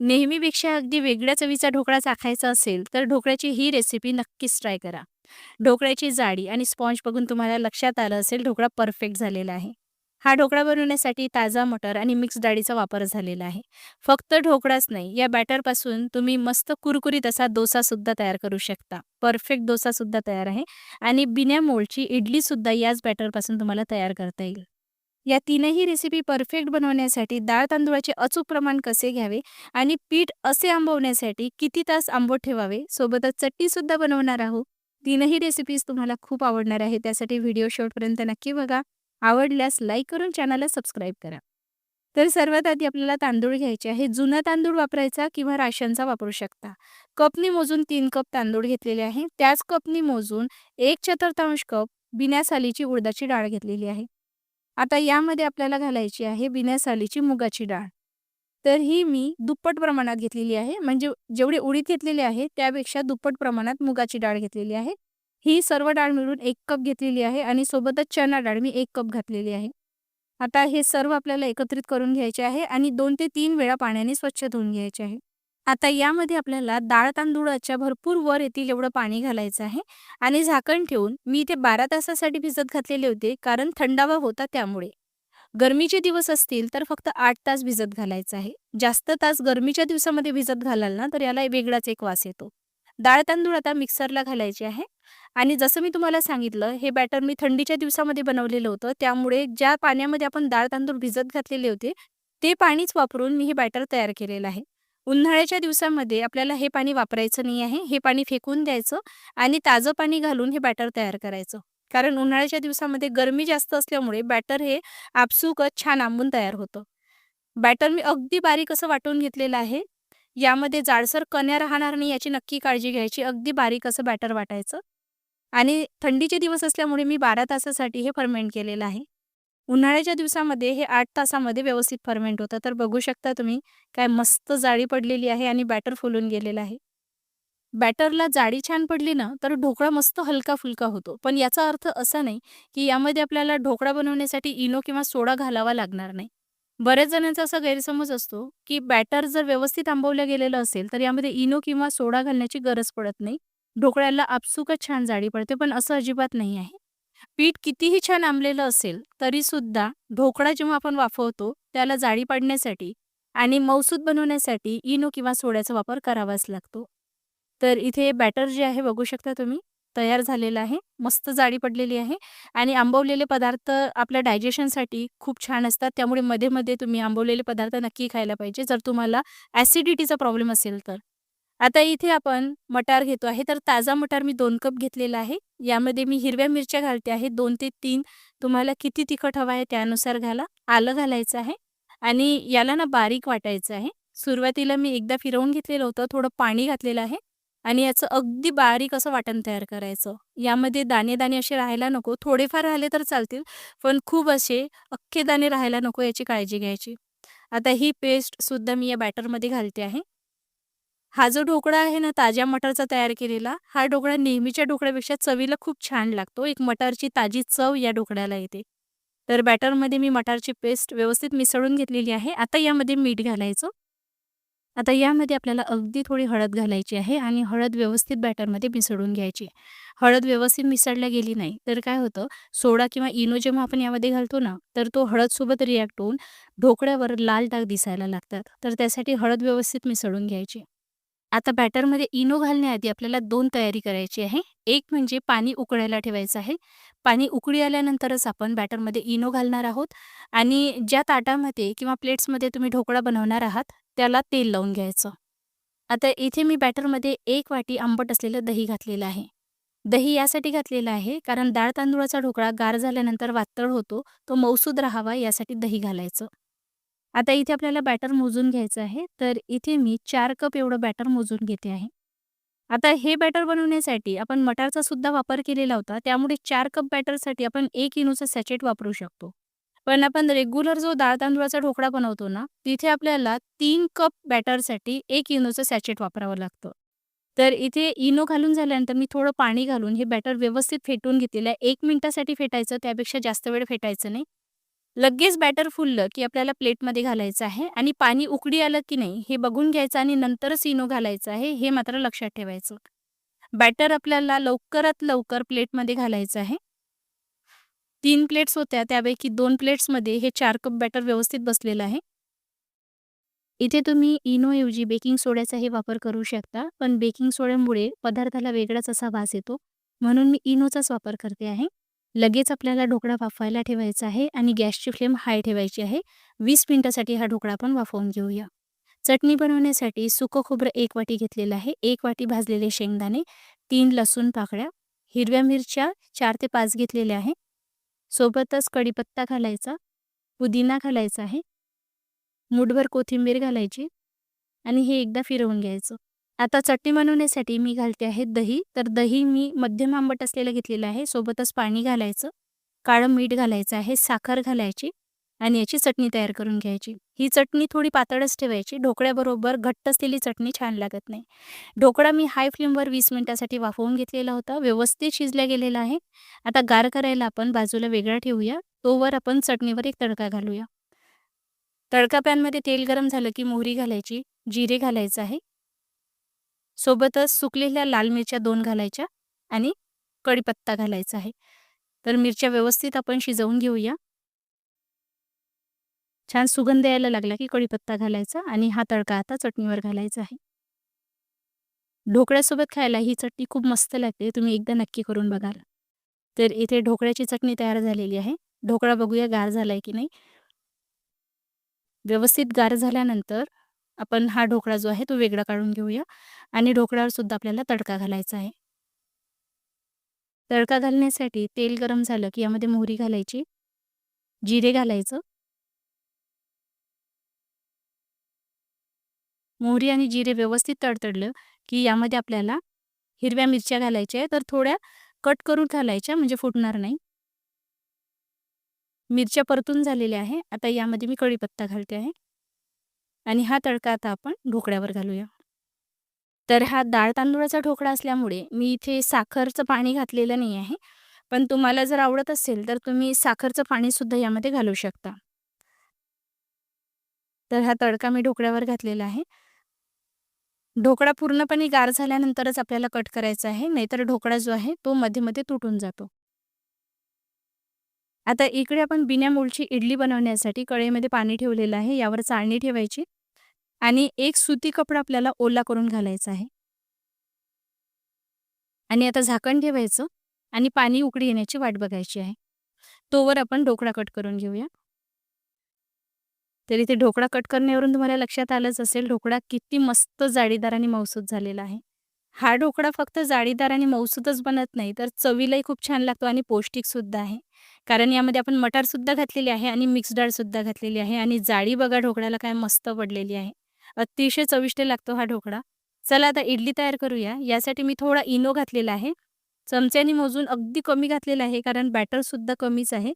नेहमीपेक्षा अगदी वेगळ्या चवीचा ढोकळा चाखायचा असेल, तर ढोकळ्याची ही रेसिपी नक्कीच ट्राय करा. ढोकळ्याची जाडी आणि स्पॉन्ज बघून तुम्हाला लक्षात आलं असेल ढोकळा परफेक्ट झालेला आहे. हा ढोकळा बनवण्यासाठी ताजा मटर आणि मिक्स डाळीचा वापर झालेला आहे. फक्त ढोकळाच नाही, या बॅटरपासून तुम्ही मस्त कुरकुरीत असा डोसासुद्धा तयार करू शकता. परफेक्ट डोसासुद्धा तयार आहे आणि बिन्या मोळची इडलीसुद्धा याच बॅटरपासून तुम्हाला तयार करता येईल. या तीनही रेसिपी परफेक्ट बनवण्यासाठी डाळ तांदूळाचे अचूक प्रमाण कसे घ्यावे आणि पीठ असे आंबवण्यासाठी किती तास आंबट ठेवावे? सोबतच चटणीसुद्धा बनवणार आहोत. तीनही रेसिपीज तुम्हाला खूप आवडणार आहे त्यासाठी व्हिडिओ शेवटपर्यंत नक्की बघा. आवडल्यास लाईक करून चॅनलला सबस्क्राईब करा. तर सर्वात आधी आपल्याला तांदूळ घ्यायचे आहे. जुना तांदूळ वापरायचा किंवा राशनचा वापरू शकता. कपनी मोजून तीन कप तांदूळ घेतलेले आहे. त्याच कपनी मोजून एक चतुर्थांश कप बिना सालीची उडदाची डाळ घेतलेली आहे. आता यामध्ये आपल्याला घालायची आहे बिना सालीची मुगाची डाळ. तर ही मी दुप्पट प्रमाणात घेतलेली आहे. म्हणजे जेवढे उडीद घेतलेले आहे त्यापेक्षा दुप्पट प्रमाणात मुगाची डाळ घेतलेली आहे. ही सर्व डाळ मिळून एक कप घेतलेली आहे आणि सोबतच चना डाळ मी एक कप घातलेली आहे. आता हे सर्व आपल्याला एकत्रित करून घ्यायचे आहे आणि दोन ते तीन वेळा पाण्याने स्वच्छ धुवून घ्यायचे आहे. आता यामध्ये आपल्याला डाळ तांदूळाच्या भरपूर वर येतील एवढं पाणी घालायचं आहे आणि झाकण ठेवून मी ते बारा तासासाठी भिजत घातलेले होते कारण थंडावा होता त्यामुळे. गरमीचे दिवस असतील तर फक्त आठ तास भिजत घालायचं आहे. जास्त तास गरमीच्या दिवसामध्ये भिजत घालाल ना तर याला वेगळाच एक वास येतो. डाळ तांदूळ आता मिक्सरला घालायचे आहे आणि जसं मी तुम्हाला सांगितलं हे बॅटर मी थंडीच्या दिवसामध्ये बनवलेलं होतं. त्यामुळे ज्या पाण्यामध्ये आपण डाळ तांदूळ भिजत घातलेले होते ते पाणीच वापरून मी हे बॅटर तयार केलेलं आहे. उन्हाळ्याच्या दिवसामध्ये आपल्याला हे पाणी वापरायचं नाही आहे हे पाणी फेकून द्यायचं आणि ताजं पाणी घालून हे बॅटर तयार करायचं. कारण उन्हाळ्याच्या दिवसामध्ये गरमी जास्त असल्यामुळे बॅटर हे आपसूकच छान आंबून तयार होतं. बॅटर मी अगदी बारीक असं वाटून घेतलेलं आहे. यामध्ये जाडसर कण्या राहणार नाही याची नक्की काळजी घ्यायची. अगदी बारीक असं बॅटर वाटायचं. आणि थंडीचे दिवस असल्यामुळे मी बारा तासासाठी हे फर्मेंट केलेलं आहे. उन्हाळ्याच्या दिवसामध्ये हे आठ तासामध्ये व्यवस्थित फर्मेंट होतं. तर बघू शकता तुम्ही काय मस्त जाळी पडलेली आहे आणि बॅटर फुलून गेलेलं आहे. बॅटरला जाडी छान पडली ना तर ढोकळा मस्त हलका फुलका होतो. पण याचा अर्थ असा नाही की यामध्ये आपल्याला ढोकळा बनवण्यासाठी इनो किंवा सोडा घालावा लागणार नाही. बऱ्याच जणांचा असा गैरसमज असतो की बॅटर जर व्यवस्थित आंबवलं गेलेलं असेल तर यामध्ये इनो किंवा सोडा घालण्याची गरज पडत नाही. ढोकळ्याला आपसुकच छान जाडी पडते पण असं अजिबात नाही आहे. पीठ कितीही छान आंबलेलं असेल तरीसुद्धा ढोकळा जेव्हा आपण वाफवतो त्याला जाळी पाडण्यासाठी आणि मौसूद बनवण्यासाठी इनो किंवा सोड्याचा वापर करावाच लागतो. तर इथे बॅटर जे आहे बघू शकता तुम्ही तयार झालेलं आहे मस्त जाळी पडलेली आहे आणि आंबवलेले पदार्थ आपल्या डायजेशनसाठी खूप छान असतात. त्यामुळे मध्ये मध्ये तुम्ही आंबवलेले पदार्थ नक्की खायला पाहिजे. जर तुम्हाला ॲसिडिटीचा प्रॉब्लेम असेल तर. आता इथे आपण मटार घेतो आहे. तर ताजा मटार मी दोन कप घेतलेला आहे. यामध्ये मी हिरव्या मिरच्या घालते आहे. दोन ते तीन तुम्हाला किती तिखट हवं आहे त्यानुसार घाला. आलं घालायचं आहे. आणि याला ना बारीक वाटायचं आहे. सुरुवातीला मी एकदा फिरवून घेतलेलं होतं. थोडं पाणी घातलेलं आहे. आणि याचं अगदी बारीक असं वाटण तयार करायचं. यामध्ये दाणे दाणे असे राहायला नको. थोडेफार राहिले तर चालतील. पण खूप असे अख्खे दाणे राहायला नको याची काळजी घ्यायची. आता ही पेस्ट सुद्धा मी या बॅटरमध्ये घालते आहे. हा जो ढोकळा आहे ना ताज्या मटरचा तयार केलेला हा ढोकळा नेहमीच्या ढोकळ्यापेक्षा चवीला खूप छान लागतो. एक मटारची ताजी चव या ढोकळ्याला येते. तर बॅटरमध्ये मी मटारची पेस्ट व्यवस्थित मिसळून घेतलेली आहे. आता यामध्ये मीठ घालायचं. आता यामध्ये आपल्याला अगदी थोडी हळद घालायची आहे आणि हळद व्यवस्थित बॅटरमध्ये मिसळून घ्यायची हळद व्यवस्थित मिसळल्या गेली नाही तर काय होतं? सोडा किंवा इनो जेव्हा आपण यामध्ये घालतो ना तर तो हळदसोबत रिॲक्ट होऊन ढोकळ्यावर लाल डाग दिसायला लागतात. तर त्यासाठी हळद व्यवस्थित मिसळून घ्यायची. आता बॅटरमध्ये इनो घालण्याआधी आपल्याला दोन तयारी करायची आहे. एक म्हणजे पाणी उकळायला ठेवायचं आहे. पाणी उकळी आल्यानंतरच आपण बॅटरमध्ये इनो घालणार आहोत आणि ज्या ताटामध्ये किंवा प्लेट्समध्ये तुम्ही ढोकळा बनवणार आहात त्याला तेल लावून घ्यायचं. आता इथे मी बॅटरमध्ये एक वाटी आंबट असलेलं दही घातलेलं आहे. दही यासाठी घातलेलं आहे कारण डाळ तांदूळाचा ढोकळा गार झाल्यानंतर वातळ होतो तो मौसूद राहावा यासाठी दही घालायचं. आता इथे आपल्याला बॅटर मोजून घ्यायचं आहे. तर इथे मी चार कप एवढं बॅटर मोजून घेते आहे. आता हे बॅटर बनवण्यासाठी आपण मटारचा सुद्धा वापर केलेला होता. त्यामुळे चार कप बॅटरसाठी आपण एक इनोचा सॅचेट वापरू शकतो. पण आपण रेग्युलर जो डाळ तांदूळाचा ढोकळा बनवतो ना तिथे आपल्याला तीन कप बॅटरसाठी एक इनोचं सॅचेट वापरावं लागतं. तर इथे इनो घालून झाल्यानंतर मी थोडं पाणी घालून हे बॅटर व्यवस्थित फेटून घेतलेलं आहे. एक मिनिटासाठी फेटायचं त्यापेक्षा जास्त वेळ फेटायचं नाही. लगेच बॅटर फुललं की आपल्याला प्लेटमध्ये घालायचं आहे आणि पाणी उकडी आलं की नाही हे बघून घ्यायचं आणि नंतरच इनो घालायचं आहे हे मात्र लक्षात ठेवायचं. बॅटर आपल्याला लवकरात लवकर प्लेटमध्ये घालायचं आहे. तीन प्लेट्स होत्या त्यापैकी दोन प्लेट्समध्ये हे चार कप बॅटर व्यवस्थित बसलेलं आहे. इथे तुम्ही इनोऐवजी बेकिंग सोड्याचाही वापर करू शकता पण बेकिंग सोड्यामुळे पदार्थाला वेगळाच असा वास येतो म्हणून मी इनोचाच वापर करते आहे. लगेच आपल्याला ढोकळा वाफवायला ठेवायचा आहे आणि गॅसची फ्लेम हाय ठेवायची आहे. वीस मिनटासाठी हा ढोकळा आपण वाफवून घेऊया. चटणी बनवण्यासाठी सुकं खोबरं एक वाटी घेतलेलं आहे. एक वाटी भाजलेले शेंगदाणे तीन लसूण पाकळ्या हिरव्या मिरच्या चार ते पाच घेतलेल्या आहे. सोबतच कढीपत्ता घालायचा पुदिना घालायचा आहे. मुठभर कोथिंबीर घालायची आणि हे एकदा फिरवून घ्यायचं. आता चटणी बनवण्यासाठी मी घालते आहे दही. तर दही मी मध्यम आंबट असलेलं घेतलेलं आहे. सोबतच पाणी घालायचं. काळं मीठ घालायचं आहे. साखर घालायची. आणि याची चटणी तयार करून घ्यायची. ही चटणी थोडी पातळच ठेवायची. ढोकळ्याबरोबर घट्ट असलेली चटणी छान लागत नाही. ढोकळा मी हाय फ्लेमवर वीस मिनिटासाठी वाफवून घेतलेला होता. व्यवस्थित शिजल्या गेलेला आहे. आता गार करायला आपण बाजूला वेगळा ठेवूया. तोवर आपण चटणीवर एक तडका घालूया. तडका पॅनमध्ये तेल गरम झालं की मोहरी घालायची. जिरे घालायचं आहे. सोबतच सुकलेल्या लाल मिरच्या दोन घालायच्या आणि कढीपत्ता घालायचा आहे. तर मिरच्या व्यवस्थित आपण शिजवून घेऊया. छान सुगंध यायला लागला की कढीपत्ता घालायचा आणि हा तडका आता चटणीवर घालायचा आहे. ढोकळ्यासोबत खायला ही चटणी खूप मस्त लागते तुम्ही एकदा नक्की करून बघाल. तर इथे ढोकळ्याची चटणी तयार झालेली आहे. ढोकळा बघूया गार झालाय की नाही. व्यवस्थित गार झाल्यानंतर आपण हा ढोकळा जो आहे तो वेगळा काढून घेऊया आणि ढोकळ्यावर सुद्धा आपल्याला तडका घालायचा आहे. तडका घालण्यासाठी तेल गरम झालं की यामध्ये मोहरी घालायची जिरे घालायचं. मोहरी आणि जिरे व्यवस्थित तडतडलं की यामध्ये आपल्याला हिरव्या मिरच्या घालायच्या आहे तर थोड्या कट करून घालायच्या म्हणजे फुटणार नाही. मिरच्या परतून झालेल्या आहे आता यामध्ये मी कढीपत्ता घालते आहे. आणि हा तडका आता आपण ढोकळ्यावर घालूया. तर हा डाळ तांदूळाचा ढोकळा असल्यामुळे मी इथे साखरचं पाणी घातलेलं नाही आहे. पण तुम्हाला जर आवडत असेल तर तुम्ही साखरचं पाणीसुद्धा यामध्ये घालू शकता. तर हा तडका मी ढोकळ्यावर घातलेला आहे. ढोकळा पूर्णपणे गार झाल्यानंतरच आपल्याला कट करायचा आहे नाहीतर ढोकळा जो आहे तो मध्ये मध्ये तुटून जातो. आता इकडे आपण बिन्या मूळची इडली बनवण्यासाठी कळेमध्ये पाणी ठेवलेलं आहे यावर चाळणी ठेवायची. आणि एक सुती कपडा आपल्याला ओला करून घालायचा आहे. आणि आता झाकण ठेवायचं आणि पाणी उकडी येण्याची वाट बघायची आहे. तोवर आपण ढोकळा कट करून घेऊया. तर इथे ढोकळा कट करण्यावरून तुम्हाला लक्षात आलंच असेल ढोकळा किती मस्त जाळीदार आणि मौसूद झालेला आहे. हा ढोकळा फक्त जाळीदार आणि मौसूदच बनत नाही तर चवीलाही खूप छान लागतो आणि पौष्टिकसुद्धा आहे. कारण यामध्ये आपण मटारसुद्धा घातलेली आहे आणि मिक्स डाळ सुद्धा घातलेली आहे आणि जाळी बघा ढोकळ्याला काय मस्त पडलेली आहे. अतिशय चविष्ट लागतो हा ढोकळा. चला आता इडली तयार करूया. यासाठी मी थोडा इनो घातलेला आहे. चमच्याने मोजून अगदी कमी घातलेला आहे कारण बॅटरसुद्धा कमीच आहे.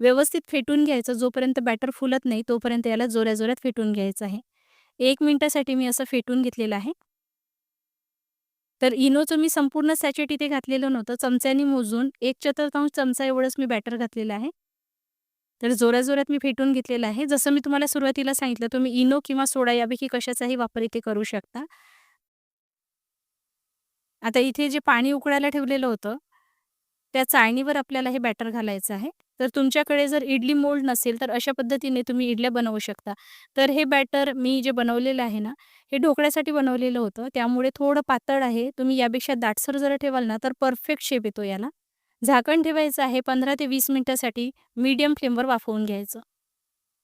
व्यवस्थित फेटून घ्यायचं. जोपर्यंत बॅटर फुलत नाही तोपर्यंत याला जोऱ्या जोऱ्यात फेटून घ्यायचं आहे. एक मिनिटासाठी मी असं फेटून घेतलेलं आहे. तर इनोचं मी संपूर्ण सॅचेट इथे घातलेलं नव्हतं. चमच्याने मोजून एक चतुर्थांश चमचा एवढंच मी बॅटर घातलेलं आहे. तर जोऱ्या मी फेटून घेतलेलं आहे. जसं मी तुम्हाला सुरुवातीला सांगितलं तुम्ही इनो किंवा सोडा यापैकी कशाचाही वापर इथे करू शकता. आता इथे जे पाणी उकळायला ठेवलेलं होतं त्या चाळणीवर आपल्याला हे बॅटर घालायचं आहे. तर तुमच्याकडे जर इडली मोल्ड नसेल तर अशा पद्धतीने तुम्ही इडल्या बनवू शकता. तर हे बॅटर मी जे बनवलेलं आहे ना हे ढोकळ्यासाठी बनवलेलं होतं. त्यामुळे थोडं पातळ आहे. तुम्ही यापेक्षा दाटसर जर ठेवाल ना तर परफेक्ट शेप येतो याला. झाकण ठेवायचं आहे पंधरा ते वीस मिनटासाठी मीडियम फ्लेमवर वाफवून घ्यायचं.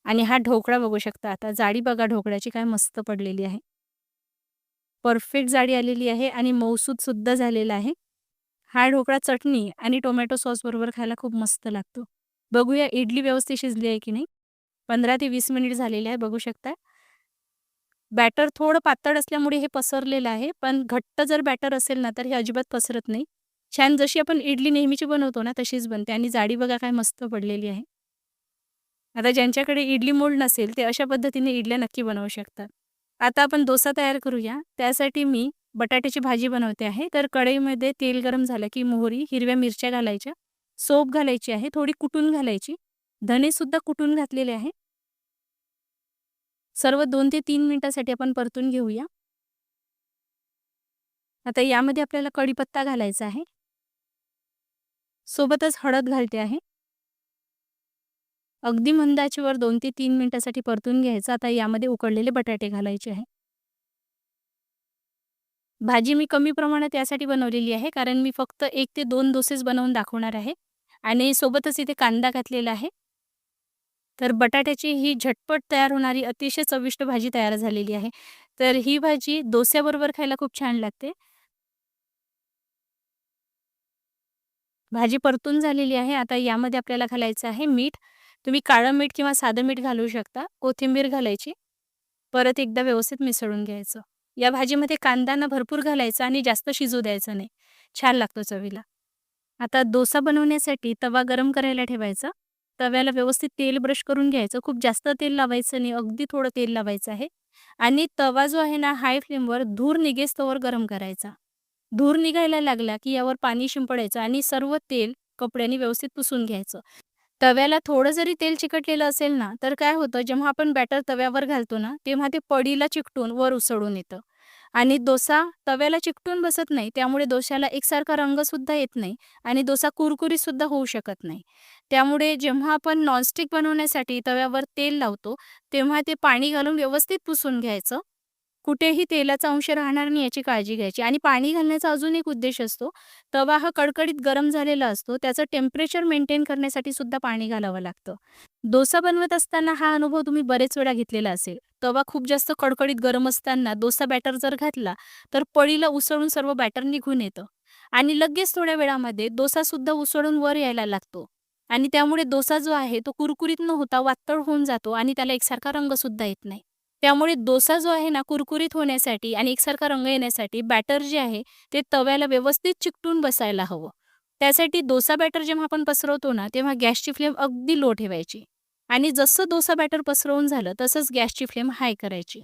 आणि हा ढोकळा बघू शकता आता. जाडी बघा ढोकळ्याची काय मस्त पडलेली आहे. परफेक्ट जाडी आलेली आहे आणि मौसूद सुद्धा झालेला आहे. हा ढोकळा चटणी आणि टोमॅटो सॉस बरोबर खायला खूप मस्त लागतो. बघूया इडली व्यवस्थित शिजली आहे की नाही. पंधरा ते वीस मिनिट झालेले आहे बघू शकता. बॅटर थोडं पातळ असल्यामुळे हे पसरलेलं आहे. पण घट्ट जर बॅटर असेल ना तर हे अजिबात पसरत नाही. छान जशी आपण इडली नेहमीची बनवतो ना तशीच बनते आणि जाडी बघा काय मस्त पडलेली आहे. आता ज्यांच्याकडे इडली मोल्ड नसेल ते अशा पद्धतीने इडल्या नक्की बनवू शकतात. आता आपण डोसा तयार करूया. त्यासाठी मी बटाट्याची भाजी बनवते आहे. तर कढईमध्ये तेल गरम झालं की मोहरी हिरव्या मिरच्या घालायच्या सोप घालायची आहे थोडी कुटून घालायची. धनेसुद्धा कुटून घातलेले आहे. सर्व दोन ते तीन मिनिटासाठी आपण परतून घेऊया. आता यामध्ये आपल्याला कढीपत्ता घालायचा आहे. सोबतच हळद घालते आहे. अगदी मंद आचेवर दोन ते तीन मिनिटासाठी परतून घ्यायचं. आता यामध्ये उकडलेले बटाटे घालायचे आहे. भाजी मी कमी प्रमाणात यासाठी बनवलेली आहे. कारण मी फक्त एक ते दोन डोसेस बनवून दाखवणार आहे. आणि सोबतच इथे कांदा घातलेला आहे. तर बटाट्याची ही झटपट तयार होणारी अतिशय चविष्ट भाजी तयार झालेली आहे. तर ही भाजी डोस्याबरोबर खायला खूप छान लागते. भाजी परतून झालेली आहे. आता यामध्ये आपल्याला घालायचं आहे मीठ. तुम्ही काळं मीठ किंवा साधं मीठ घालू शकता. कोथिंबीर घालायची. परत एकदा व्यवस्थित मिसळून घ्यायचं. या भाजीमध्ये कांदाना भरपूर घालायचा आणि जास्त शिजू द्यायचं नाही. छान लागतो चवीला. आता डोसा बनवण्यासाठी तवा गरम करायला ठेवायचा. तव्याला व्यवस्थित तेल ब्रश करून घ्यायचं. खूप जास्त तेल लावायचं नाही. अगदी थोडं तेल लावायचं आहे. आणि तवा जो आहे ना हाय फ्लेमवर धूर निघेस गरम करायचा. धूर निघायला लागला की यावर पाणी शिंपडायचं आणि सर्व तेल कपड्याने व्यवस्थित पुसून घ्यायचं. तव्याला थोडं जरी तेल चिकटलेलं असेल ना तर काय होतं जेव्हा आपण बॅटर तव्यावर घालतो ना तेव्हा ते पडीला चिकटून वर उसळून येतं. आणि डोसा तव्याला चिकटून बसत नाही त्यामुळे डोश्याला एकसारखा रंगसुद्धा येत नाही आणि डोसा कुरकुरीतसुद्धा होऊ शकत नाही. त्यामुळे जेव्हा आपण नॉनस्टिक बनवण्यासाठी तव्यावर तेल लावतो तेव्हा ते पाणी घालून व्यवस्थित पुसून घ्यायचं. कुठेही तेलाचा अंश राहणार नाही याची काळजी घ्यायची. आणि पाणी घालण्याचा अजून एक उद्देश असतो तवा हा कडकडीत गरम झालेला असतो त्याचं टेम्परेचर मेंटेन करण्यासाठी सुद्धा पाणी घालावं लागतं. डोसा बनवत असताना हा अनुभव तुम्ही बरेच वेळा घेतलेला असेल. तवा खूप जास्त कडकडीत गरम असताना डोसा बॅटर जर घातला तर पळीला उसळून सर्व बॅटर निघून येतं. आणि लगेच थोड्या वेळामध्ये डोसा सुद्धा उसळून वर यायला लागतो. आणि त्यामुळे डोसा जो आहे तो कुरकुरीत न होता वातळ होऊन जातो आणि त्याला एकसारखा रंग सुद्धा येत नाही. त्यामुळे डोसा जो आहे ना कुरकुरीत होण्यासाठी आणि एकसारखा रंग येण्यासाठी बॅटर जे आहे ते तव्याला व्यवस्थित चिकटून बसायला हवं. त्यासाठी डोसा बॅटर जेव्हा आपण पसरवतो ना तेव्हा गॅसची फ्लेम अगदी लो ठेवायची. आणि जसं डोसा बॅटर पसरवून झालं तसंच गॅसची फ्लेम हाय करायची.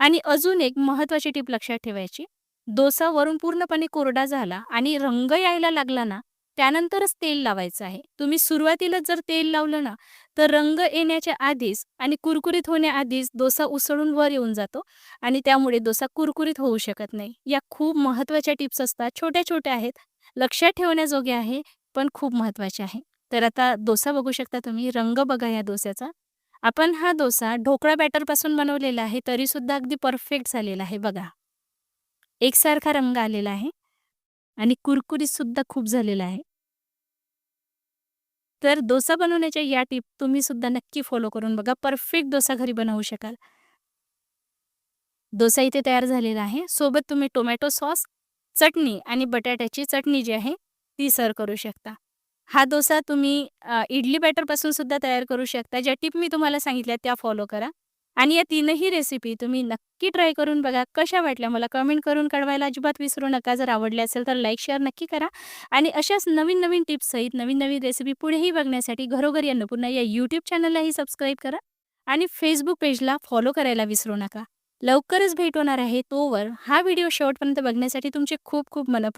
आणि अजून एक महत्त्वाची टीप लक्षात ठेवायची. डोसा वरून पूर्णपणे कोरडा झाला आणि रंग यायला लागला ना त्यानंतरच तेल लावायचं आहे. तुम्ही सुरुवातीला जर तेल लावलं ना तर रंग येण्याच्या आधीच आणि कुरकुरीत होण्याआधीच डोसा उसळून वर येऊन जातो आणि त्यामुळे डोसा कुरकुरीत होऊ शकत नाही. या खूप महत्त्वाच्या टिप्स असतात. छोट्या छोट्या आहेत. लक्षात ठेवण्याजोगे आहे पण खूप महत्त्वाचे आहे. तर आता डोसा बघू शकता तुम्ही. रंग बघा या डोस्याचा. आपण हा डोसा ढोकळा बॅटरपासून बनवलेला आहे तरीसुद्धा अगदी परफेक्ट झालेला आहे बघा. एकसारखा रंग आलेला आहे आणि कुरकुरीत सुद्धा खूप झालेला आहे. तर डोसा बनवण्याच्या या टिप तुम्ही सुद्धा नक्की फॉलो करून बघा. परफेक्ट डोसा घरी बनवू शकाल. डोसा इथे तयार झालेला आहे. सोबत तुम्ही टोमॅटो सॉस चटणी आणि बटाट्याची चटणी जी आहे ती सर्व करू शकता. हा डोसा तुम्ही इडली बॅटरपासून सुद्धा तयार करू शकता. ज्या टिप मी तुम्हाला सांगितल्या त्या फॉलो करा. आणि या तीनही रेसिपी तुम्ही नक्की ट्राय करून बघा कशा वाटल्या मला कमेंट करून कळवायला अजिबात विसरू नका. जर आवडले असेल तर लाईक शेअर नक्की करा. आणि अशाच नवीन नवीन टिप्ससहित नवीन नवीन रेसिपी पुढेही बघण्यासाठी घरोघरी अन्नपूर्णा या यूट्यूब चॅनललाही सबस्क्राईब करा. आणि फेसबुक पेजला फॉलो करायला विसरू नका. लवकरच भेट होणार आहे तोवर हा व्हिडिओ शेवटपर्यंत बघण्यासाठी तुमचे खूप खूप मनपूर्वक